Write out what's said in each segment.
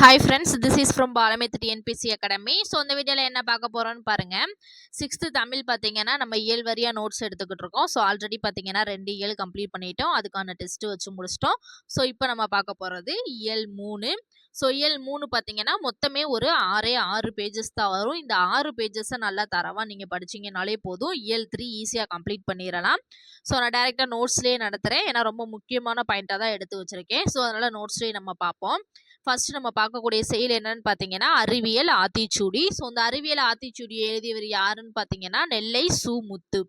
Hi friends this is from Balamith TNPSC academy so இந்த வீடியோவில் என்ன பார்க்க போகிறோம்னு பாருங்கள் சிக்ஸ்த்து தமிழ் பார்த்தீங்கன்னா நம்ம இயல் வரியாக நோட்ஸ் எடுத்துக்கிட்டு இருக்கோம். ஸோ ஆல்ரெடி பார்த்தீங்கன்னா ரெண்டு இயல் கம்ப்ளீட் பண்ணிட்டோம். அதுக்கான டெஸ்ட்டு வச்சு முடிச்சிட்டோம். ஸோ இப்போ நம்ம பார்க்க போகிறது இயல் மூணு. ஸோ இயல் மூணு பார்த்தீங்கன்னா மொத்தமே ஒரு ஆறே ஆறு பேஜஸ் தான் வரும். இந்த ஆறு பேஜஸை நல்லா தரவாக நீங்கள் படிச்சிங்கனாலே போதும். இயல் த்ரீ ஈஸியாக கம்ப்ளீட் பண்ணிடலாம். ஸோ நான் டேரெக்டாக நோட்ஸ்லேயே நடத்துகிறேன் ஏன்னா ரொம்ப முக்கியமான பாயிண்ட்டாக தான் எடுத்து வச்சுருக்கேன். ஸோ அதனால் நோட்ஸ்லேயே நம்ம பார்ப்போம். ஃபர்ஸ்ட் நம்ம பார்க்கக்கூடிய செயல் என்னன்னு பார்த்தீங்கன்னா அறிவியல் ஆத்திச்சூடி. ஸோ இந்த அறிவியல் ஆத்திச்சூடி எழுதியவர் யாருன்னு பார்த்தீங்கன்னா நெல்லை சு முத்து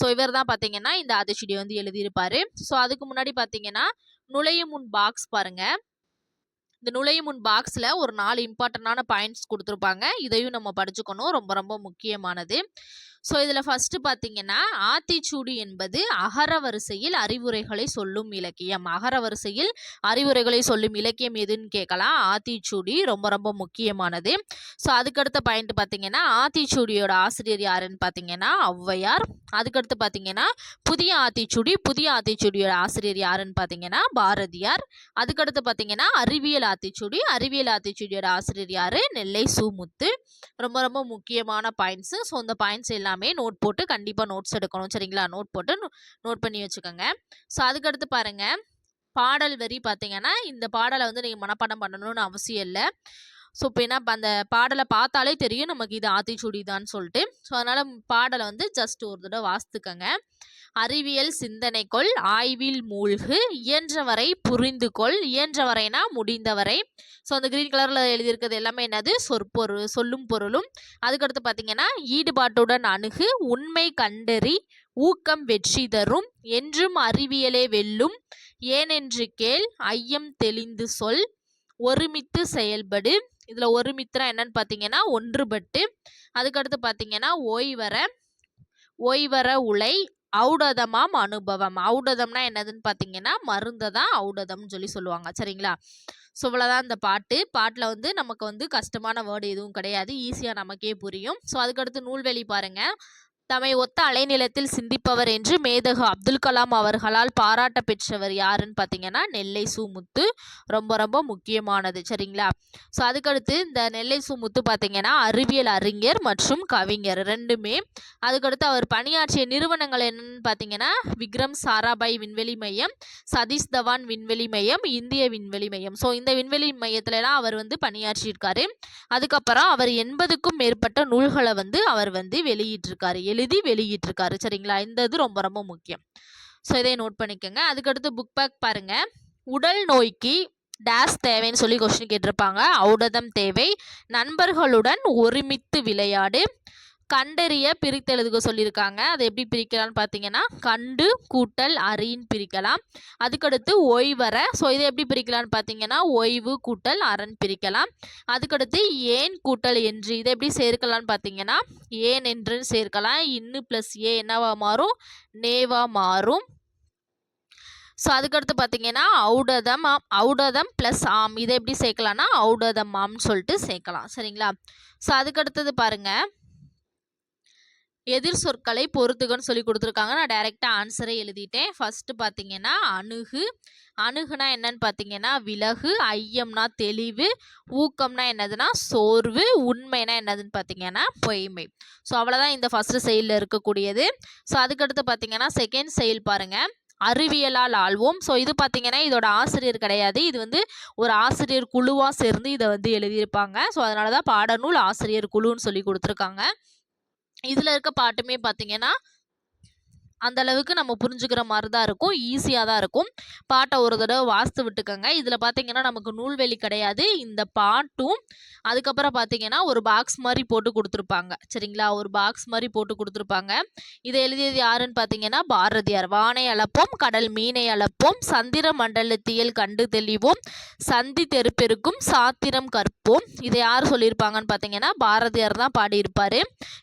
ஸோ இவர் தான் பார்த்தீங்கன்னா இந்த ஆத்திச்சூடியை வந்து எழுதியிருப்பாரு. ஸோ அதுக்கு முன்னாடி பார்த்தீங்கன்னா நுழையும் முன் பாக்ஸ் பாருங்க. இந்த நுழையும் முன் பாக்ஸில் ஒரு நாலு இம்பார்ட்டண்டான பாயிண்ட்ஸ் கொடுத்துருப்பாங்க. இதையும் நம்ம படிச்சுக்கணும். ரொம்ப ரொம்ப முக்கியமானது. ஸோ இதில் ஃபஸ்ட்டு பார்த்தீங்கன்னா ஆத்திச்சூடி என்பது அகர வரிசையில் அறிவுரைகளை சொல்லும் இலக்கியம். அகர வரிசையில் அறிவுரைகளை சொல்லும் இலக்கியம் எதுன்னு கேட்கலாம். ஆத்திச்சூடி ரொம்ப ரொம்ப முக்கியமானது. ஸோ அதுக்கடுத்த பாயிண்ட் பார்த்தீங்கன்னா ஆத்திச்சூடியோட ஆசிரியர் யாருன்னு பார்த்தீங்கன்னா ஔவையார். அதுக்கடுத்து பார்த்தீங்கன்னா புதிய ஆத்திச்சூடி புதிய ஆத்திச்சூடியோட ஆசிரியர் யாருன்னு பார்த்தீங்கன்னா பாரதியார். அதுக்கடுத்து பார்த்தீங்கன்னா அறிவியல் ஆத்திச்சூடி அறிவியல் ஆத்திச்சூடியோட ஆசிரியர் யாரு? நெல்லை சுமுத்து. ரொம்ப ரொம்ப முக்கியமான பாயிண்ட்ஸு ஸோ இந்த பாயிண்ட்ஸ் எல்லாம் எல்லாமே நோட் போட்டு கண்டிப்பாக நோட்ஸ் எடுக்கணும். சரிங்களா? நோட் போட்டு நோட் பண்ணி வச்சுக்கோங்க. ஸோ அதுக்கடுத்து பாருங்க. பாடல் வரி பார்த்தீங்கன்னா இந்த பாடலை வந்து நீங்கள் மனப்பாடம் பண்ணணும்னு அவசியம் இல்லை. ஸோ இப்போ என்ன அந்த பாடலை பார்த்தாலே தெரியும் நமக்கு இது ஆத்திச்சூடி தான் சொல்லிட்டு. ஸோ அதனால் பாடலை வந்து ஜஸ்ட் ஒரு தடவை வாசித்துக்கங்க. அறிவியல் சிந்தனைக்குள் ஆய்வில் மூழ்கு இயன்றவரை புரிந்து கொள் இயன்றவரைனா முடிந்தவரை. ஸோ அந்த க்ரீன் கலரில் எழுதியிருக்கிறது எல்லாமே என்னது? சொற்பொருள் சொல்லும் பொருளும். அதுக்கடுத்து பார்த்தீங்கன்னா ஈடுபாட்டுடன் அணுகு உண்மை கண்டறி ஊக்கம் வெற்றி தரும் என்றும் அறிவியலே வெல்லும். ஏனென்று கேள் ஐயம் தெளிந்து சொல் ஒருமித்து செயல்படு இதில் ஒரு மித்திரம் என்னன்னு பார்த்தீங்கன்னா ஒன்றுபட்டு அதுக்கடுத்து பார்த்தீங்கன்னா ஓய்வர ஓய்வர உலை ஔடதமாம் அனுபவம். ஔடதம்னா என்னதுன்னு பார்த்தீங்கன்னா மருந்தை தான் ஔடதம்னு சொல்லி சொல்லுவாங்க. சரிங்களா? ஸோ இவ்வளோதான் இந்த பாட்டு. பாட்டில் வந்து நமக்கு வந்து கஷ்டமான வேர்டு எதுவும் கிடையாது. ஈஸியாக நமக்கே புரியும். ஸோ அதுக்கடுத்து நூல்வெளி பாருங்கள் தம்மை ஒத்த அலைநிலத்தில் சிந்திப்பவர் என்று மேதகு அப்துல் கலாம் அவர்களால் பாராட்ட பெற்றவர் யாருன்னு பார்த்தீங்கன்னா நெல்லை சுமுத்து. ரொம்ப ரொம்ப முக்கியமானது. சரிங்களா? ஸோ அதுக்கடுத்து இந்த நெல்லை சுமுத்து பார்த்தீங்கன்னா அறிவியல் அறிஞர் மற்றும் கவிஞர் ரெண்டுமே. அதுக்கடுத்து அவர் பணியாற்றிய நிறுவனங்கள் என்னன்னு பார்த்தீங்கன்னா விக்ரம் சாராபாய் விண்வெளி மையம் சதீஷ் தவான் விண்வெளி மையம் இந்திய விண்வெளி மையம். ஸோ இந்த விண்வெளி மையத்துலலாம் அவர் வந்து பணியாற்றியிருக்காரு. அதுக்கப்புறம் அவர் எண்பதுக்கும் மேற்பட்ட நூல்களை வந்து அவர் வந்து வெளியிட்டிருக்காரு. எழுதி வெளியிட்டிருக்காரு. சரிங்களா? இந்த இது ரொம்ப ரொம்ப முக்கியம். ஸோ இதை நோட் பண்ணிக்கோங்க. அதுக்கடுத்து புக் பேக் பாருங்க. உடல் நோய்க்கு டேஸ் தேவைன்னு சொல்லி கொஸ்டின் கேட்டிருப்பாங்க. ஔடதம் தேவை. நண்பர்களுடன் ஒருமித்து விளையாடு. கண்டறிய பிரித்தெழுதுக சொல்லியிருக்காங்க. அதை எப்படி பிரிக்கலாம்னு பார்த்தீங்கன்னா கண்டு கூட்டல் அறின்னு பிரிக்கலாம். அதுக்கடுத்து ஓய்வர ஸோ இதை எப்படி பிரிக்கலாம்னு பார்த்தீங்கன்னா ஓய்வு கூட்டல் அரண் பிரிக்கலாம். அதுக்கடுத்து ஏன் கூட்டல் என்று. இதை எப்படி சேர்க்கலாம்னு பார்த்தீங்கன்னா ஏன் என்று சேர்க்கலாம். இன்னு ப்ளஸ் ஏ என்னவா மாறும்? நேவா மாறும். ஸோ அதுக்கடுத்து பார்த்தீங்கன்னா ஔடதம் ஆம். ஔடதம் ப்ளஸ் ஆம். இதை எப்படி சேர்க்கலாம்னா ஔடதம் ஆம்னு சொல்லிட்டு சேர்க்கலாம். சரிங்களா? ஸோ அதுக்கடுத்தது பாருங்கள் எதிர் சொற்களை பொறுத்துக்கன்னு சொல்லி கொடுத்துருக்காங்க. நான் டைரெக்டாக ஆன்சரை எழுதிட்டேன். ஃபஸ்ட்டு பார்த்தீங்கன்னா அணுகு. அணுகுனா என்னன்னு பார்த்தீங்கன்னா விலகு ஐயம்னா தெளிவு ஊக்கம்னா என்னதுன்னா சோர்வு உண்மைனா என்னதுன்னு பார்த்தீங்கன்னா பொய்மை. ஸோ அவ்வளோதான் இந்த ஃபஸ்ட்டு செயலில் இருக்கக்கூடியது. ஸோ அதுக்கடுத்து பார்த்தீங்கன்னா செகண்ட் செயல் பாருங்கள் அறிவியலால் ஆள்வோம். ஸோ இது பார்த்தீங்கன்னா இதோட ஆசிரியர் கிடையாது. இது வந்து ஒரு ஆசிரியர் குழுவாக சேர்ந்து இதை வந்து எழுதியிருப்பாங்க. ஸோ அதனால தான் பாடநூல் ஆசிரியர் குழுன்னு சொல்லி கொடுத்துருக்காங்க. இதில் இருக்க பாட்டுமே பார்த்தீங்கன்னா அந்த அளவுக்கு நம்ம புரிஞ்சுக்கிற மாதிரி தான் இருக்கும். ஈஸியாக தான் இருக்கும். பாட்டை ஒரு தடவை வாஸ்து விட்டுக்கோங்க. இதில் பார்த்தீங்கன்னா நமக்கு நூல்வெளி கிடையாது. இந்த பாட்டும் அதுக்கப்புறம் பார்த்தீங்கன்னா ஒரு பாக்ஸ் மாதிரி போட்டு கொடுத்துருப்பாங்க. சரிங்களா? ஒரு பாக்ஸ் மாதிரி போட்டு கொடுத்துருப்பாங்க. இதை எழுதியது யாருன்னு பார்த்தீங்கன்னா பாரதியார். வானை அளப்போம் கடல் மீனை அளப்போம் சந்திர மண்டலத்தியல் கண்டு தெளிவோம் சந்தி தெருப்பெருக்கும் சாத்திரம் கற்போம். இதை யார் சொல்லியிருப்பாங்கன்னு பார்த்தீங்கன்னா பாரதியார் தான் பாடியிருப்பார்.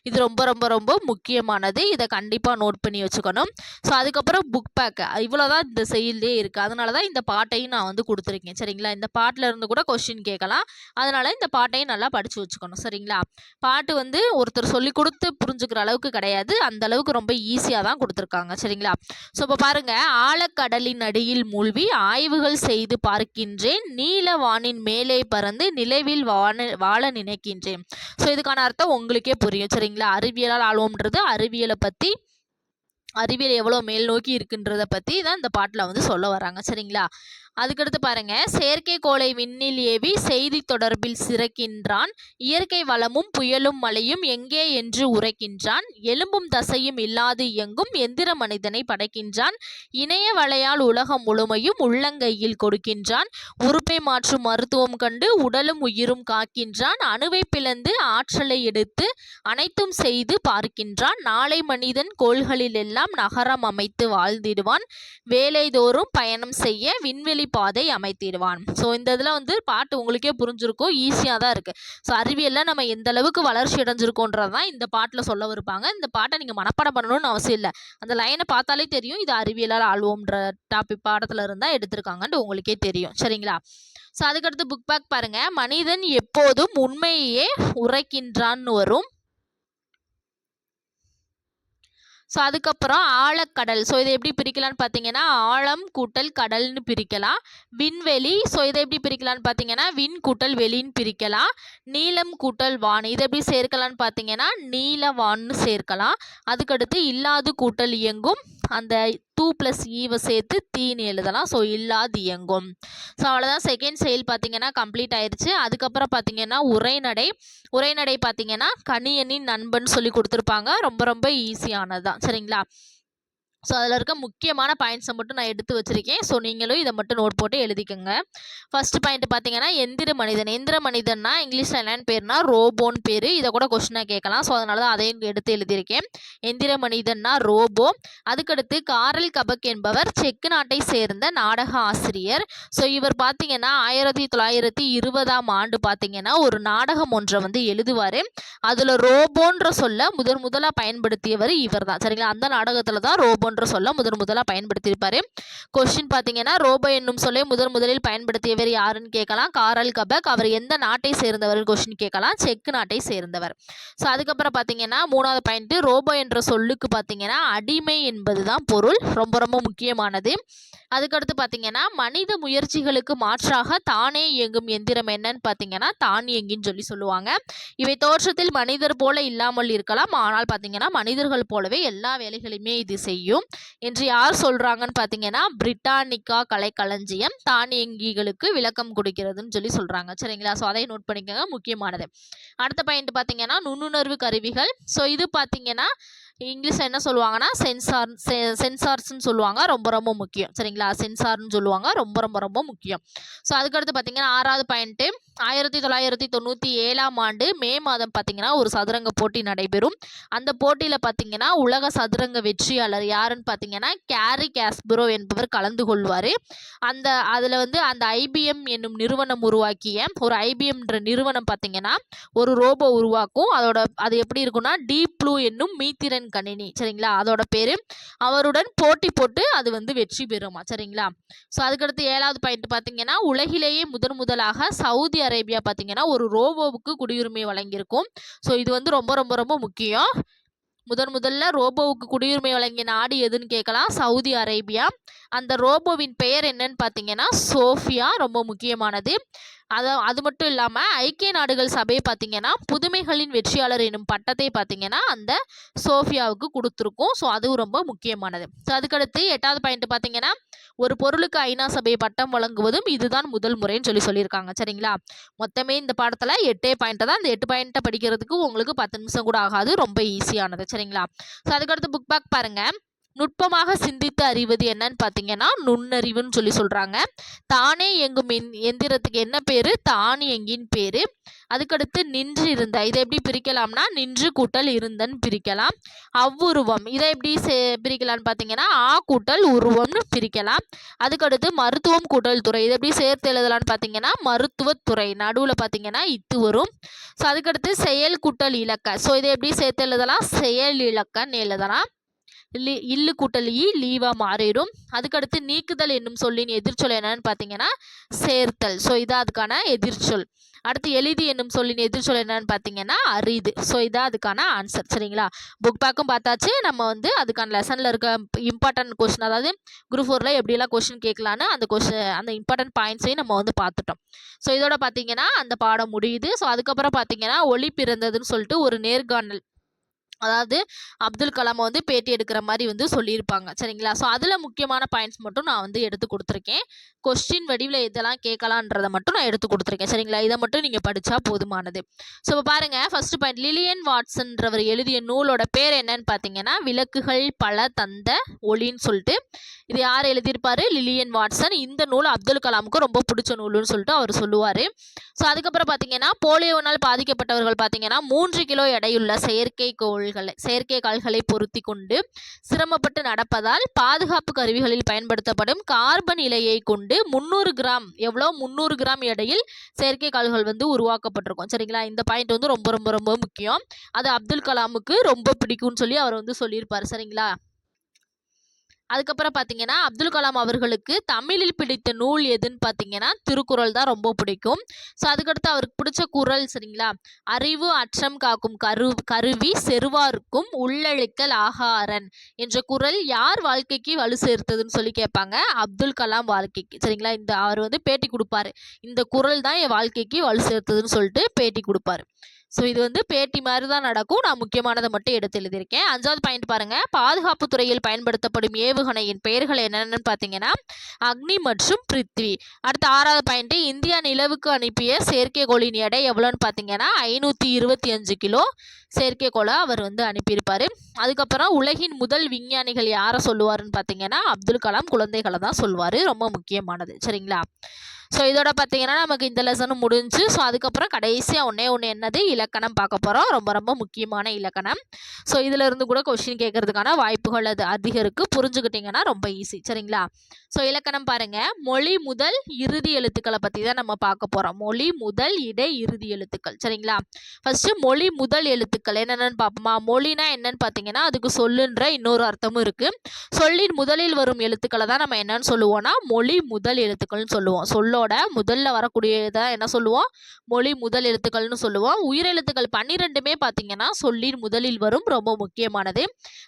இது ரொம்ப ரொம்ப ரொம்ப முக்கியமானது. இதை கண்டிப்பாக நோட் பண்ணி வச்சுக்கணும். கொடுக்கணும் ஸோ அதுக்கப்புறம் புக் பேக்கு இவ்வளோ தான் இந்த செயல்லே இருக்குது அதனால தான் இந்த பாட்டையும் நான் வந்து கொடுத்துருக்கேன். சரிங்களா? இந்த பாட்டில் இருந்து கூட கொஸ்டின் கேட்கலாம். அதனால இந்த பாட்டையும் நல்லா படித்து வச்சுக்கணும். சரிங்களா? பாட்டு வந்து ஒருத்தர் சொல்லி கொடுத்து புரிஞ்சுக்கிற அளவுக்கு கிடையாது. அந்த அளவுக்கு ரொம்ப ஈஸியாக தான் கொடுத்துருக்காங்க. சரிங்களா? ஸோ இப்போ பாருங்க. ஆழக்கடலின் அடியில் மூழ்கி ஆய்வுகள் செய்து பார்க்கின்றேன். நீல வானின் மேலே பறந்து நிலவில் வான வாழ நினைக்கின்றேன். ஸோ இதுக்கான அர்த்தம் உங்களுக்கே புரியும். சரிங்களா? அறிவியலால் ஆழ்வோம்ன்றது அறிவியலை பற்றி அறிவியல் எவ்வளோ மேல் நோக்கி இருக்குன்றதை பற்றி தான் இந்த பாட்டில் வந்து சொல்ல வராங்க. சரிங்களா? அதுக்கடுத்து பாருங்க. செயற்கைக்கோளை விண்ணில் ஏவி செய்தி தொடர்பில் சிறக்கின்றான். இயற்கை வளமும் புயலும் மழையும் எங்கே என்று உரைக்கின்றான். எலும்பும் தசையும் இல்லாது இயங்கும் எந்திர மனிதனை படைக்கின்றான். இணைய வலையால் உலகம் முழுமையும் உள்ளங்கையில் கொடுக்கின்றான். உறுப்பை மாற்றும் மருத்துவம் கண்டு உடலும் உயிரும் காக்கின்றான். அணுவை பிளந்து ஆற்றலை எடுத்து அனைத்தும் செய்து பார்க்கின்றான். நாளை மனிதன் கோள்களில் எல்லாம் நகரம் அமைத்து வாழ்ந்திடுவான். வேலைதோறும் பயணம் செய்ய விண்வெளி பாதை அமைத்திடுவான். ஸோ இந்த இதில் வந்து பாட்டு உங்களுக்கே புரிஞ்சிருக்கும் ஈஸியாக தான் இருக்குது ஸோ அறிவியலில் நம்ம எந்த அளவுக்கு வளர்ச்சி அடைஞ்சிருக்கோன்றது தான் இந்த பாட்டில் சொல்ல இருப்பாங்க இந்த பாட்டை நீங்கள் மனப்பாடம் பண்ணணும்னு அவசியம் இல்லை. அந்த லைனை பார்த்தாலே தெரியும் இது அறிவியலால் ஆழ்வோம்ன்ற டாபிக் பாடத்தில் இருந்தால் எடுத்திருக்காங்கன்ட்டு உங்களுக்கே தெரியும். சரிங்களா? ஸோ அதுக்கடுத்து புக் பேக் பாருங்கள் மனிதன் எப்போதும் உண்மையே உரைக்கின்றான்னு வரும். ஸோ அதுக்கப்புறம் ஆழக்கடல். ஸோ இதை எப்படி பிரிக்கலாம்னு பார்த்தீங்கன்னா ஆழம் கூட்டல் கடல்னு பிரிக்கலாம். விண்வெளி ஸோ இதை எப்படி பிரிக்கலாம்னு பார்த்தீங்கன்னா விண் கூட்டல் வெளின்னு பிரிக்கலாம். நீலம் கூட்டல் வான் இதை எப்படி சேர்க்கலாம்னு பார்த்தீங்கன்னா நீல வான்னு சேர்க்கலாம். அதுக்கடுத்து இல்லாது கூட்டல் இயங்கும். அந்த டூ ப்ளஸ் ஈவை சேர்த்து தீன்னு எழுதலாம். ஸோ இல்லாது இயங்கும் ஸோ அவ்வளோதான் செகண்ட் செயல் பார்த்தீங்கன்னா கம்ப்ளீட் ஆயிடுச்சு அதுக்கப்புறம் பார்த்தீங்கன்னா உரைநடை. உரைநடை பார்த்தீங்கன்னா கணியனின் நண்பன் சொல்லி கொடுத்துருப்பாங்க. ரொம்ப ரொம்ப ஈஸியானது தான் சரிங்களா? ஸோ அதில் இருக்க முக்கியமான பாயிண்ட்ஸை மட்டும் நான் எடுத்து வச்சுருக்கேன். ஸோ நீங்களும் இதை மட்டும் நோட் போட்டு எழுதிக்கோங்க. ஃபர்ஸ்ட் பாயிண்ட் பார்த்தீங்கன்னா எந்திர மனிதன். எந்திர மனிதன்னா இங்கிலீஷில் என்னென்னு பேர்னா ரோபோன்னு பேர். இதை கூட கொஸ்டினாக கேட்கலாம். ஸோ அதனால தான் அதையும் எடுத்து எழுதியிருக்கேன். எந்திர மனிதன்னா ரோபோ. அதுக்கடுத்து காரல் கபக் என்பவர் செக்கு நாட்டை சேர்ந்த நாடக ஆசிரியர். ஸோ இவர் பார்த்தீங்கன்னா ஆயிரத்தி தொள்ளாயிரத்தி இருபதாம் ஆண்டு பார்த்தீங்கன்னா ஒரு நாடகம் ஒன்றை வந்து எழுதுவார். அதில் ரோபோன்ற சொல்ல முதன் முதலாக பயன்படுத்தியவர் இவர் தான் சரிங்களா? அந்த நாடகத்தில் தான் போன்ற சொல்ல முதன் முதலாக பயன்படுத்தியிருப்பார். கொஸ்டின் பார்த்தீங்கன்னா ரோபோ என்னும் சொல்லை முதன் முதலில் பயன்படுத்தியவர் யாருன்னு கேட்கலாம். காரல் கபக் அவர் எந்த நாட்டை சேர்ந்தவர் கொஸ்டின் கேட்கலாம். செக்கு நாட்டை சேர்ந்தவர். ஸோ அதுக்கப்புறம் பார்த்தீங்கன்னா மூணாவது பாயிண்ட் ரோபோ என்ற சொல்லுக்கு பார்த்தீங்கன்னா அடிமை என்பது தான் பொருள். ரொம்ப ரொம்ப முக்கியமானது. அதுக்கடுத்து பார்த்தீங்கன்னா மனித முயற்சிகளுக்கு மாற்றாக தானே இயங்கும் எந்திரம் என்னன்னு பார்த்தீங்கன்னா தான் இயங்கின்னு சொல்லி சொல்லுவாங்க. இவை தோற்றத்தில் மனிதர் போல இல்லாமல் இருக்கலாம். ஆனால் பார்த்தீங்கன்னா மனிதர்கள் போலவே எல்லா வேலைகளையுமே இது செய்யும். என்று யார் சொல்றாங்கன்னு பார்த்தீங்கன்னா பிரிட்டானிக்கா கலைக்களஞ்சியம் தானியங்கிகளுக்கு விளக்கம் கொடுக்கிறதுன்னு சொல்லி சொல்றாங்க. சரிங்களா? ஸோ அதை நோட் பண்ணிக்கோங்க. முக்கியமானது. அடுத்த பாயிண்ட் பார்த்தீங்கன்னா நுண்ணுணர்வு கருவிகள். ஸோ இது பார்த்தீங்கன்னா இங்கிலீஷில் என்ன சொல்லுவாங்கன்னா சென்சார் சென்சார்ஸ்னு சொல்லுவாங்க. ரொம்ப ரொம்ப முக்கியம். சரிங்களா? சென்சார்னு சொல்லுவாங்க. ரொம்ப ரொம்ப ரொம்ப முக்கியம். ஸோ அதுக்கடுத்து பார்த்தீங்கன்னா ஆறாவது பாயிண்ட்டு ஆயிரத்தி தொள்ளாயிரத்தி தொண்ணூற்றி ஏழாம் ஆண்டு மே மாதம் பார்த்தீங்கன்னா ஒரு சதுரங்க போட்டி நடைபெறும். அந்த போட்டியில் பார்த்தீங்கன்னா உலக சதுரங்க வெற்றியாளர் யாருன்னு பார்த்தீங்கன்னா கேரி கேஸ்புரோ என்பவர் கலந்து கொள்வார். அந்த அதில் வந்து அந்த ஐபிஎம் என்னும் நிறுவனம் உருவாக்கிய ஒரு ஐபிஎம்ன்ற நிறுவனம் பார்த்தீங்கன்னா ஒரு ரோபோ உருவாக்கும். அதோட அது எப்படி இருக்கும்னா டீப் ப்ளூ என்னும் மீத்திரன் கணினி. சரிங்களா? அதோட பேர் அவருடன் போட்டி போட்டு அது வந்து வெற்றி பெறுமா? சரிங்களா? ஸோ அதுக்கடுத்து ஏழாவது பாயிண்ட் பார்த்தீங்கன்னா உலகிலேயே முதன் முதலாக சவுதி அரேபியா பார்த்தீங்கன்னா ஒரு ரோபோவுக்கு குடியுரிமை வழங்கியிருக்கும். ஸோ இது வந்து ரொம்ப ரொம்ப ரொம்ப முக்கியம். முதன் முதல்ல ரோபோவுக்கு குடியுரிமை வழங்கிய நாடு எதுன்னு கேட்கலாம். Saudi Arabia. அந்த ரோபோவின் பெயர் என்னன்னு பார்த்தீங்கன்னா சோஃபியா ரொம்ப முக்கியமானது. அது அது மட்டும் இல்லாமல் ஐக்கிய நாடுகள் சபை பார்த்தீங்கன்னா புதுமைகளின் வெற்றியாளர் எனும் பட்டத்தை பார்த்தீங்கன்னா அந்த சோஃபியாவுக்கு கொடுத்துருக்கும். ஸோ அதுவும் ரொம்ப முக்கியமானது. ஸோ அதுக்கடுத்து எட்டாவது பாயிண்ட் பார்த்தீங்கன்னா ஒரு பொருளுக்கு ஐநா சபை பட்டம் வழங்குவதும் இதுதான் முதல் முறைன்னு சொல்லி சொல்லியிருக்காங்க. சரிங்களா? மொத்தமே இந்த பாடத்தில் எட்டே பாயிண்ட்டை தான். இந்த எட்டு பாயிண்ட்டை படிக்கிறதுக்கு உங்களுக்கு பத்து நிமிஷம் கூட ஆகாது. ரொம்ப ஈஸியானது சரிங்களா? ஸோ அதுக்கடுத்து புக் பேக் பாருங்கள் நுட்பமாக சிந்தித்து அறிவது என்னன்னு பார்த்தீங்கன்னா நுண்ணறிவுன்னு சொல்லி சொல்கிறாங்க தானே இயங்கும் எந் எந்திரத்துக்கு என்ன பேர்? தானியங்கின் பேர்? அதுக்கடுத்து நின்று இருந்த இதை எப்படி பிரிக்கலாம்னா நின்று கூட்டல் இருந்தன்னு பிரிக்கலாம். அவ்வுருவம் இதை எப்படி பிரிக்கலாம்னு பார்த்தீங்கன்னா ஆ கூட்டல் உருவம்னு பிரிக்கலாம். அதுக்கடுத்து மருத்துவம் கூட்டல் துறை இதை எப்படி சேர்த்து எழுதலாம்னு பார்த்தீங்கன்னா மருத்துவத்துறை நடுவில் பார்த்தீங்கன்னா இத்து வரும். ஸோ அதுக்கடுத்து செயல் கூட்டல் இலக்க ஸோ இதை எப்படி சேர்த்து எழுதலாம்? செயல் இலக்கன்னு எழுதலாம். லீ இல்லு கூட்டல் ஈ லீவா மாறிடும். அதுக்கடுத்து நீக்குதல் என்னும் சொல்லின் எதிர்ச்சொல் என்னன்னு பார்த்தீங்கன்னா சேர்த்தல். ஸோ இதான் அதுக்கான எதிர்ச்சொல். அடுத்து எளிது என்னும் சொல்லின் எதிர்ச்சொல் என்னன்னு பார்த்தீங்கன்னா அரிது. ஸோ இதான் அதுக்கான ஆன்சர் சரிங்களா? புக் பேக்கும் பார்த்தாச்சு. நம்ம வந்து அதுக்கான லெசனில் இருக்க இம்பார்ட்டன்ட் கொஸ்டின் அதாவது குரூப் ஃபோரில் எப்படிலாம் கொஸ்டின் கேட்கலான்னு அந்த கொஸ்டின் அந்த இம்பார்ட்டன்ட் பாயிண்ட்ஸையும் நம்ம வந்து பார்த்துட்டோம். ஸோ இதோட பார்த்தீங்கன்னா அந்த பாடம் முடியுது. ஸோ அதுக்கப்புறம் பார்த்தீங்கன்னா ஒளி பிறந்ததுன்னு சொல்லிட்டு ஒரு நேர்காணல். அதாவது அப்துல் கலாமை வந்து பேட்டி எடுக்கிற மாதிரி வந்து சொல்லியிருப்பாங்க. சரிங்களா? ஸோ அதில் முக்கியமான பாயிண்ட்ஸ் மட்டும் நான் வந்து எடுத்து கொடுத்துருக்கேன். கொஸ்டின் வடிவில் இதெல்லாம் கேட்கலான்றதை மட்டும் நான் எடுத்து கொடுத்துருக்கேன். சரிங்களா? இதை மட்டும் நீங்கள் படித்தா போதுமானது. ஸோ இப்போ பாருங்கள் ஃபர்ஸ்ட் பாயிண்ட் லிலியன் வாட்சன்றவர் எழுதிய நூலோட பேர் என்னன்னு பார்த்தீங்கன்னா விளக்குகள் பல தந்த ஒளின்னு சொல்லிட்டு. இது யார் எழுதியிருப்பார்? லிலியன் வாட்சன் இந்த நூல் அப்துல் கலாமுக்கு ரொம்ப பிடிச்ச நூலுன்னு சொல்லிட்டு அவர் சொல்லுவார். ஸோ அதுக்கப்புறம் பார்த்தீங்கன்னா போலியோனால் பாதிக்கப்பட்டவர்கள் பார்த்தீங்கன்னா மூன்று கிலோ எடையுள்ள செயற்கைக்கோள் கால்களை செயற்கை கால்களை பொருத்தி கொண்டு சிரமப்பட்டு நடப்பதால் பாதுகாப்பு கருவிகளில் பயன்படுத்தப்படும் கார்பன் இலையை கொண்டு முந்நூறு கிராம் எவ்வளோ? முந்நூறு கிராம் எடையில் செயற்கை கால்கள் வந்து உருவாக்கப்பட்டிருக்கும். சரிங்களா? இந்த பாயிண்ட் வந்து ரொம்ப ரொம்ப ரொம்ப முக்கியம். அது அப்துல் கலாமுக்கு ரொம்ப பிடிக்கும்னு சொல்லி அவர் வந்து சொல்லியிருப்பார். சரிங்களா? அதுக்கப்புறம் பார்த்தீங்கன்னா அப்துல் கலாம் அவர்களுக்கு தமிழில் பிடித்த நூல் எதுன்னு பார்த்தீங்கன்னா திருக்குறள் தான் ரொம்ப பிடிக்கும். ஸோ அதுக்கடுத்து அவருக்கு பிடிச்ச குறள் சரிங்களா? அறிவு அச்சம் காக்கும் கரு கருவி செருவாருக்கும் உள்ளழிக்கல் ஆகாரன் என்ற குறள் யார் வாழ்க்கைக்கு வலு சேர்த்ததுன்னு சொல்லி கேட்பாங்க. அப்துல் கலாம் வாழ்க்கைக்கு சரிங்களா? இந்த அவர் வந்து பேட்டி கொடுப்பாரு. இந்த குரல் தான் என் வாழ்க்கைக்கு வலு சேர்த்ததுன்னு சொல்லிட்டு பேட்டி கொடுப்பாரு. ஸோ இது வந்து பேட்டி மாதிரி தான் நடக்கும். நான் முக்கியமானதை மட்டும் எடுத்து எழுதியிருக்கேன். அஞ்சாவது பாயிண்ட் பாருங்கள் பாதுகாப்பு துறையில் பயன்படுத்தப்படும் ஏவுகணையின் பெயர்கள் என்னென்னு பார்த்தீங்கன்னா அக்னி மற்றும் பிருத்வி. அடுத்த ஆறாவது பாயிண்ட்டு இந்தியா நிலவுக்கு அனுப்பிய செயற்கைக்கோளின் எடை எவ்வளோன்னு பார்த்தீங்கன்னா ஐநூற்றி இருபத்தி அஞ்சு கிலோ செயற்கைக்கோளை அவர் வந்து அனுப்பியிருப்பார். அதுக்கப்புறம் உலகின் முதல் விஞ்ஞானிகள் யாரை சொல்லுவாருன்னு பார்த்தீங்கன்னா அப்துல் கலாம் குழந்தைகளை தான் சொல்லுவார் ரொம்ப முக்கியமானது. சரிங்களா? ஸோ இதோட பார்த்தீங்கன்னா நமக்கு இந்த லெசனும் முடிஞ்சு ஸோ அதுக்கப்புறம் கடைசியாக ஒன்றே ஒன்று என்னது? இலக்கணம் பார்க்க போகிறோம் ரொம்ப ரொம்ப முக்கியமான இலக்கணம். ஸோ இதிலிருந்து கூட கொஷின் கேட்கறதுக்கான வாய்ப்புகள் அது அதிகம் இருக்குது புரிஞ்சுக்கிட்டிங்கன்னா ரொம்ப ஈஸி சரிங்களா? ஸோ இலக்கணம் பாருங்கள் மொழி முதல் இறுதி எழுத்துக்களை பற்றி தான் நம்ம பார்க்க போகிறோம் மொழி முதல் இடை இறுதி எழுத்துக்கள். சரிங்களா? ஃபஸ்ட்டு மொழி முதல் எழுத்துக்கள் என்னென்னு பார்ப்போமா? மொழினா என்னன்னு பார்த்தீங்கன்னா அதுக்கு சொல்லுன்ற இன்னொரு அர்த்தமும் இருக்குது சொல்லின் முதலில் வரும் எழுத்துக்களை தான் நம்ம என்னன்னு சொல்லுவோம்னா மொழி முதல் எழுத்துக்கள்னு சொல்லுவோம். சொல்லோட முதல்ல வரக்கூடியதை என்ன சொல்லுவோம்? மொழி முதல் எழுத்துக்கள்னு சொல்லுவோம். உயிரெழுத்துக்கள் பன்னிரெண்டுமே பார்த்தீங்கன்னா சொல்லின் முதலில் வரும் ரொம்ப முக்கியமானது.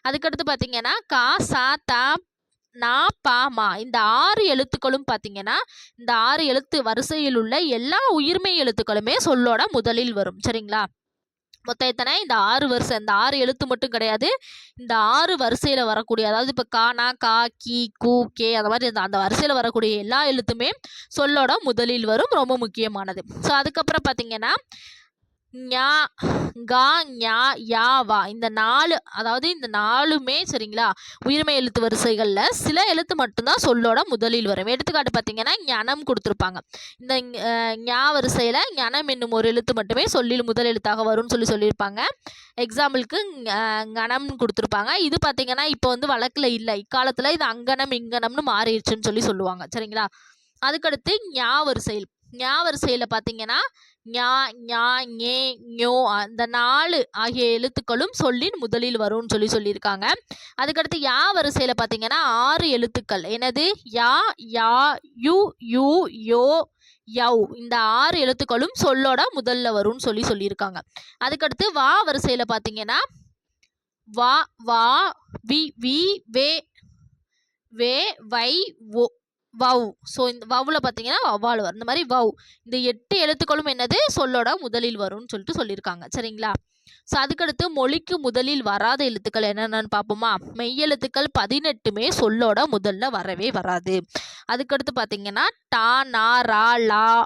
அதுக்கடுத்து பார்த்தீங்கன்னா கா சா தா நா பா மா. இந்த ஆறு எழுத்துக்களும் பார்த்தீங்கன்னா இந்த ஆறு எழுத்து வரிசையில் உள்ள எல்லா உயிர்மெய் எழுத்துக்களுமே சொல்லோட முதலில் வரும். சரிங்களா? மொத்தம் எத்தனை? இந்த ஆறு வரிசை இந்த ஆறு எழுத்து மட்டும் கிடையாது. இந்த ஆறு வரிசையில் வரக்கூடிய அதாவது இப்போ கானா கா கி கு கே அந்த மாதிரி இந்த அந்த வரிசையில் வரக்கூடிய எல்லா எழுத்துமே சொல்லோட முதலில் வரும். ரொம்ப முக்கியமானது. ஸோ அதுக்கப்புறம் பார்த்தீங்கன்னா ஞா கா ஞா யா வா. இந்த நாலு அதாவது இந்த நாலுமே சரிங்களா உயிர்மெய் எழுத்து வரிசைகளில் சில எழுத்து மட்டும்தான் சொல்லோட முதலில் வரும். எடுத்துக்காட்டு பார்த்தீங்கன்னா ஞானம் கொடுத்துருப்பாங்க. இந்த ஞா வரிசையில் ஞானம் என்னும் ஒரு எழுத்து மட்டுமே சொல்லில் முதல் எழுத்தாக வரும்னு சொல்லி சொல்லியிருப்பாங்க. எக்ஸாம்பிளுக்கு கணம்னு கொடுத்துருப்பாங்க. இது பார்த்தீங்கன்னா இப்போ வந்து வழக்கில் இல்லை. இக்காலத்தில் இது அங்கனம் இங்கனம்னு மாறிடுச்சுன்னு சொல்லி சொல்லுவாங்க. சரிங்களா? அதுக்கடுத்து ஞா வரிசையில். ஞா வரிசையில் பார்த்தீங்கன்னா ஞா ஞா ஞே ஞோ அந்த நாலு ஆகிய எழுத்துக்களும் சொல்லின் முதலில் வரும்னு சொல்லி சொல்லியிருக்காங்க. அதுக்கடுத்து யா வரிசையில் பார்த்தீங்கன்னா ஆறு எழுத்துக்கள். எனது யா யா யு யூ யோ யவ். இந்த ஆறு எழுத்துக்களும் சொல்லோட முதல்ல வரும்னு சொல்லி சொல்லியிருக்காங்க. அதுக்கடுத்து வா வரிசையில் பார்த்தீங்கன்னா வா வா வி வி வே வே வை ஓ வவ் ஸோ இந்த வவ்வில் பார்த்தீங்கன்னா வவ்வால் வரும். இந்த மாதிரி வவ் இந்த எட்டு எழுத்துக்களும் என்னது? சொல்லோட முதலில் வரும்னு சொல்லிட்டு சொல்லியிருக்காங்க. சரிங்களா? ஸோ அதுக்கடுத்து மொழிக்கு முதலில் வராத எழுத்துக்கள் என்னென்னு பார்ப்போமா? மெய்யெழுத்துக்கள் பதினெட்டுமே சொல்லோட முதல்ல வரவே வராது. அதுக்கடுத்து பார்த்தீங்கன்னா டா நா ரா லா.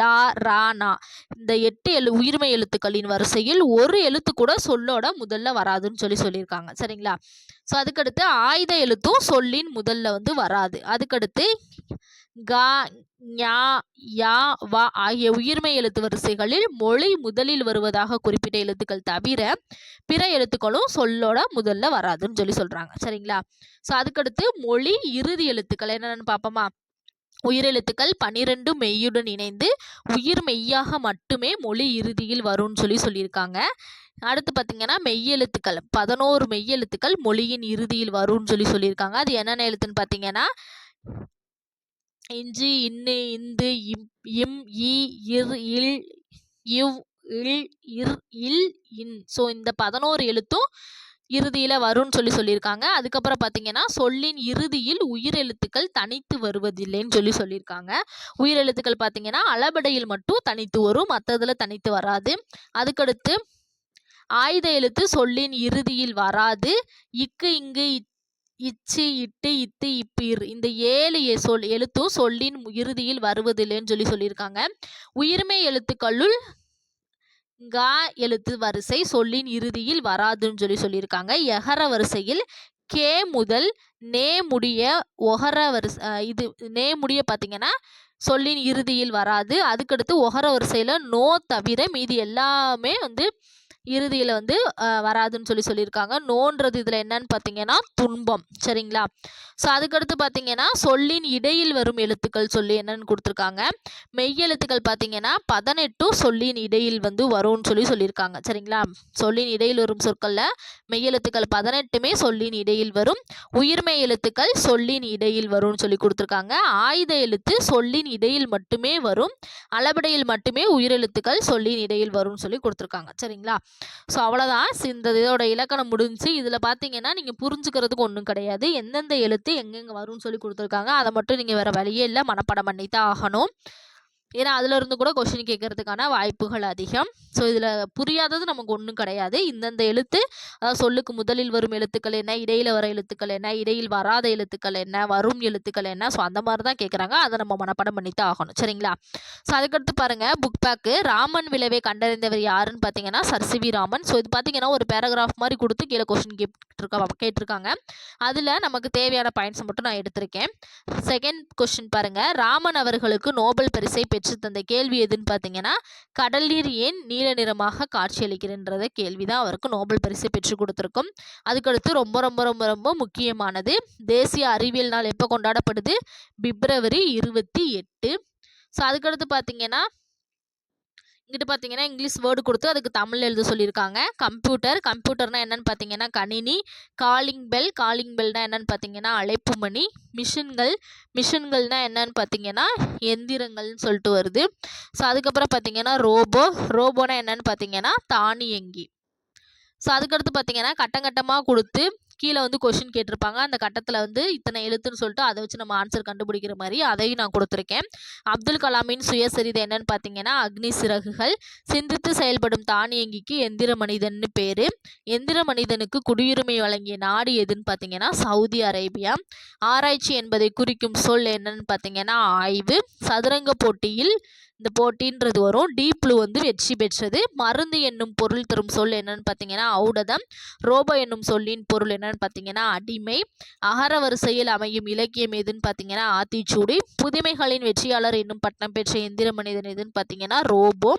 லா ரா நா. இந்த எட்டு எழு உயிர்மை எழுத்துக்களின் வரிசையில் ஒரு எழுத்து கூட சொல்லோட முதல்ல வராதுன்னு சொல்லி சொல்லியிருக்காங்க. சரிங்களா? ஸோ அதுக்கடுத்து ஆயுத எழுத்தும் சொல்லின் முதல்ல வந்து வராது. அதுக்கடுத்து கா ஞா யா வா ஆகிய உயிர்மெய் எழுத்து வரிசைகளில் மொழி முதலில் வருவதாக குறிப்பிட்ட எழுத்துக்கள் தவிர பிற எழுத்துக்களும் சொல்லோட முதல்ல வராதுன்னு சொல்லி சொல்கிறாங்க சரிங்களா? ஸோ அதுக்கடுத்து மொழி இறுதி எழுத்துக்கள் என்னென்னு பார்ப்போமா? உயிரெழுத்துக்கள் பன்னிரெண்டு மெய்யுடன் இணைந்து உயிர் மெய்யாக மட்டுமே மொழி இறுதியில் வரும்னு சொல்லி சொல்லியிருக்காங்க. அடுத்து பார்த்தீங்கன்னா மெய்யெழுத்துக்கள் பதினோரு மெய்யெழுத்துக்கள் மொழியின் இறுதியில் வரும்னு சொல்லி சொல்லியிருக்காங்க. அது என்னென்ன எழுத்துன்னு பார்த்தீங்கன்னா இஞ்சு இன்னு இந்து இம் இம் இ இர் இல் இவ் இல் இர் இல் இன். ஸோ இந்த பதினோரு எழுத்தும் இறுதியில் வரும்னு சொல்லி சொல்லியிருக்காங்க. அதுக்கப்புறம் பார்த்தீங்கன்னா சொல்லின் இறுதியில் உயிரெழுத்துக்கள் தனித்து வருவதில்லைன்னு சொல்லி சொல்லியிருக்காங்க. உயிரெழுத்துக்கள் பார்த்தீங்கன்னா அளபடையில் மட்டும் தனித்து வரும் மற்றதில் தனித்து வராது. அதுக்கடுத்து ஆயுத எழுத்து சொல்லின் இறுதியில் வராது. இக்கு இங்கு இச்சு இட்டு இத்து இப்பிர் இந்த ஏழு சொல் எழுத்தும் சொல்லின் இறுதியில் வருவதில்லைன்னு சொல்லி சொல்லியிருக்காங்க. உயிர்மை எழுத்துக்களுள் கா எழுத்து வரிசை சொல்லின் இறுதியில் வராதுன்னு சொல்லி சொல்லியிருக்காங்க. எகர வரிசையில் கே முதல் நே முடிய ஒகர வரிசை இது நே முடிய பார்த்தீங்கன்னா சொல்லின் இறுதியில் வராது. அதுக்கடுத்து ஒகர வரிசையில் நோ தவிர மீதி எல்லாமே வந்து இறுதியில் வந்து வராதுன்னு சொல்லி சொல்லியிருக்காங்க. நோன்றது இதில் என்னன்னு பார்த்தீங்கன்னா துன்பம். சரிங்களா? ஸோ அதுக்கடுத்து பார்த்தீங்கன்னா சொல்லின் இடையில் வரும் எழுத்துக்கள் சொல்லி என்னன்னு கொடுத்துருக்காங்க. மெய்யெழுத்துக்கள் பார்த்தீங்கன்னா பதினெட்டும் சொல்லின் இடையில் வந்து வரும்னு சொல்லி சொல்லியிருக்காங்க. சரிங்களா? சொல்லின் இடையில் வரும் சொற்களில் மெய்யெழுத்துக்கள் பதினெட்டுமே சொல்லின் இடையில் வரும். உயிர்மெய் எழுத்துக்கள் சொல்லின் இடையில் வரும்னு சொல்லி கொடுத்துருக்காங்க. ஆயுத எழுத்து சொல்லின் இடையில் மட்டுமே வரும். அளபடையில் மட்டுமே உயிரெழுத்துக்கள் சொல்லின் இடையில் வரும்னு சொல்லி கொடுத்துருக்காங்க. சரிங்களா? ஸோ அவ்வளோதான் இந்த இதோட இலக்கணம் முடிஞ்சு இதில் பார்த்தீங்கன்னா நீங்கள் புரிஞ்சுக்கிறதுக்கு ஒன்றும் கிடையாது. எந்தெந்த எழுத்து எங்கெங்கே வரும்னு சொல்லி கொடுத்துருக்காங்க. அதை மட்டும் நீங்கள் வேறு வழியே இல்லை. மனப்பாடம் பண்ணி தான் ஆகணும். ஏன்னா அதுல இருந்து கூட கொஷின் கேட்கறதுக்கான வாய்ப்புகள் அதிகம். ஸோ இதில் புரியாதது நமக்கு ஒன்றும் கிடையாது. இந்தந்த எழுத்து அதாவது சொல்லுக்கு முதலில் வரும் எழுத்துக்கள் என்ன இடையில வர எழுத்துக்கள் என்ன இடையில் வராத எழுத்துக்கள் என்ன வரும் எழுத்துக்கள் என்ன? ஸோ அந்த மாதிரி தான் கேட்குறாங்க. அதை நம்ம மனப்பாடம் பண்ணித்தான் ஆகணும். சரிங்களா? ஸோ அதுக்கடுத்து பாருங்க புக் பேக்கு ராமன் விளைவை கண்டறிந்தவர் யாருன்னு பார்த்தீங்கன்னா சர்சிவி ராமன். ஸோ இது பார்த்தீங்கன்னா ஒரு பேராகிராஃப் மாதிரி கொடுத்து கீழே கொஷின் கேட்டிருக்கா கேட்டிருக்காங்க. அதில் நமக்கு தேவையான பாயிண்ட்ஸ் மட்டும் நான் எடுத்திருக்கேன். செகண்ட் கொஸ்டின் பாருங்க. ராமன் அவர்களுக்கு நோபல் பரிசை பெற்று தந்த கேள்வி எதுன்னு பார்த்தீங்கன்னா கடல் நீர் ஏன் நீல நிறமாக காட்சியளிக்கிறன்றத கேள்வி தான் அவருக்கு நோபல் பரிசை பெற்று கொடுத்துருக்கும். அதுக்கடுத்து ரொம்ப ரொம்ப ரொம்ப ரொம்ப முக்கியமானது தேசிய அறிவியல் நாள் எப்போ கொண்டாடப்படுது? பிப்ரவரி இருபத்தி எட்டு. ஸோ அதுக்கடுத்து பார்த்தீங்கன்னா இங்கிட்டு பார்த்தீங்கன்னா இங்கிலீஷ் வேர்டு கொடுத்து அதுக்கு தமிழ் எழுத சொல்லியிருக்காங்க. கம்ப்யூட்டர் கம்ப்யூட்டர்னா என்னன்னு பார்த்தீங்கன்னா கணினி காலிங் பெல் காலிங் பெல்னா என்னன்னு பார்த்தீங்கன்னா அழைப்பு மணி மிஷின்கள் மிஷின்கள்னா என்னன்னு பார்த்தீங்கன்னா எந்திரங்கள்னு சொல்லிட்டு வருது. ஸோ அதுக்கப்புறம் பார்த்தீங்கன்னா ரோபோ ரோபோனா என்னன்னு பார்த்தீங்கன்னா தானியங்கி. ஸோ அதுக்கடுத்து பார்த்தீங்கன்னா கட்டம் கட்டமாக கொடுத்து கீழே வந்து கொஷின் கேட்டிருப்பாங்க. அந்த கட்டத்தில் வந்து இத்தனை எழுத்துன்னு சொல்லிட்டு அதை வச்சு நம்ம ஆன்சர் கண்டுபிடிக்கிற மாதிரி அதையும் நான் கொடுத்துருக்கேன். அப்துல் கலாமின் சுயசரிதை என்னன்னு பார்த்தீங்கன்னா அக்னி சிறகுகள் சிந்தித்து செயல்படும் தானியங்கிக்கு எந்திர மனிதன்னு பேர். எந்திர மனிதனுக்கு குடியுரிமை வழங்கிய நாடு எதுன்னு பார்த்தீங்கன்னா சவுதி அரேபியா. ஆராய்ச்சி என்பதை குறிக்கும் சொல் என்னன்னு பார்த்தீங்கன்னா ஆய்வு. சதுரங்க போட்டியில் இந்த போட்டின்றது வரும். டீப் ப்ளூ வந்து வெற்றி பெற்றது. மருந்து என்னும் பொருள் தரும் சொல் என்னன்னு பார்த்தீங்கன்னா ஔடதம். ரோபோ என்னும் சொல்லின் பொருள் என்னன்னு பார்த்தீங்கன்னா அடிமை. அகர வரிசையில் அமையும் இலக்கியம் எதுன்னு பார்த்தீங்கன்னா ஆத்திச்சூடி. புதுமைகளின் வெற்றியாளர் என்னும் பட்டம் பெற்ற எந்திர மனிதன் எதுன்னு பார்த்தீங்கன்னா ரோபோ.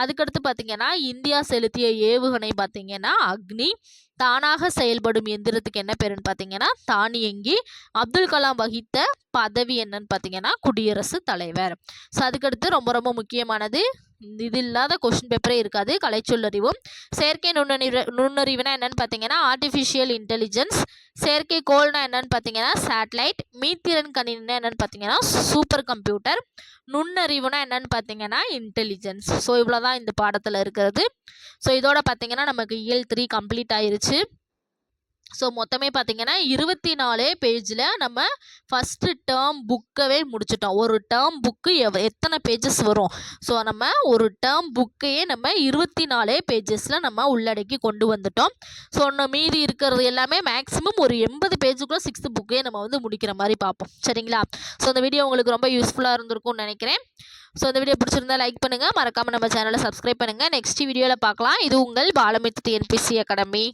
அதுக்கடுத்து பார்த்தீங்கன்னா இந்தியா செலுத்திய ஏவுகணை பார்த்தீங்கன்னா அக்னி. தானாக செயல்படும் எந்திரத்துக்கு என்ன பேருன்னு பார்த்தீங்கன்னா தானியங்கி அப்துல் கலாம் வகித்த பதவி என்னன்னு பார்த்தீங்கன்னா குடியரசு தலைவர். ஸோ அதுக்கடுத்து ரொம்ப ரொம்ப முக்கியமானது இது இல்லாத கொஷின் பேப்பரே இருக்காது. கலைச்சொல்லறிவும். செயற்கை நுண்ணறிவு நுண்ணறிவுனா என்னன்னு பார்த்தீங்கன்னா ஆர்டிஃபிஷியல் இன்டெலிஜென்ஸ் செயற்கை கோள்னா என்னன்னு பார்த்தீங்கன்னா சேட்டலைட் மீத்திறன் கணினினா என்னன்னு பார்த்தீங்கன்னா சூப்பர் கம்ப்யூட்டர் நுண்ணறிவுனா என்னன்னு பார்த்தீங்கன்னா இன்டெலிஜென்ஸ் ஸோ இவ்வளோ தான் இந்த பாடத்தில் இருக்கிறது. ஸோ இதோட பார்த்தீங்கன்னா நமக்கு இயல் த்ரீ கம்ப்ளீட் ஆயிருச்சு. ஸோ மொத்தமே பார்த்தீங்கன்னா இருபத்தி நாலே பேஜில் நம்ம ஃபஸ்ட்டு டேர்ம் புக்கவே முடிச்சிட்டோம். ஒரு டேர்ம் புக்கு எவ் எத்தனை பேஜஸ் வரும்? ஸோ நம்ம ஒரு டேர்ம் புக்கையே நம்ம இருபத்தி நாலே பேஜஸில் நம்ம உள்ளடக்கி கொண்டு வந்துட்டோம். ஸோ இன்னும் மீதி இருக்கிறது எல்லாமே மேக்ஸிமம் ஒரு எண்பது பேஜுக்குள்ள சிக்ஸ்த்து புக்கே நம்ம வந்து முடிக்கிற மாதிரி பார்ப்போம். சரிங்களா? ஸோ அந்த வீடியோ உங்களுக்கு ரொம்ப யூஸ்ஃபுல்லாக இருந்திருக்கும்னு நினைக்கிறேன். ஸோ இந்த வீடியோ பிடிச்சிருந்தா லைக் பண்ணுங்கள் மறக்காமல் நம்ம சேனலை சப்ஸ்கிரைப் பண்ணுங்கள் நெக்ஸ்ட் வீடியோவில் பார்க்கலாம். இது உங்கள் பாலமித்து டிஎன்பிசி அகாடமி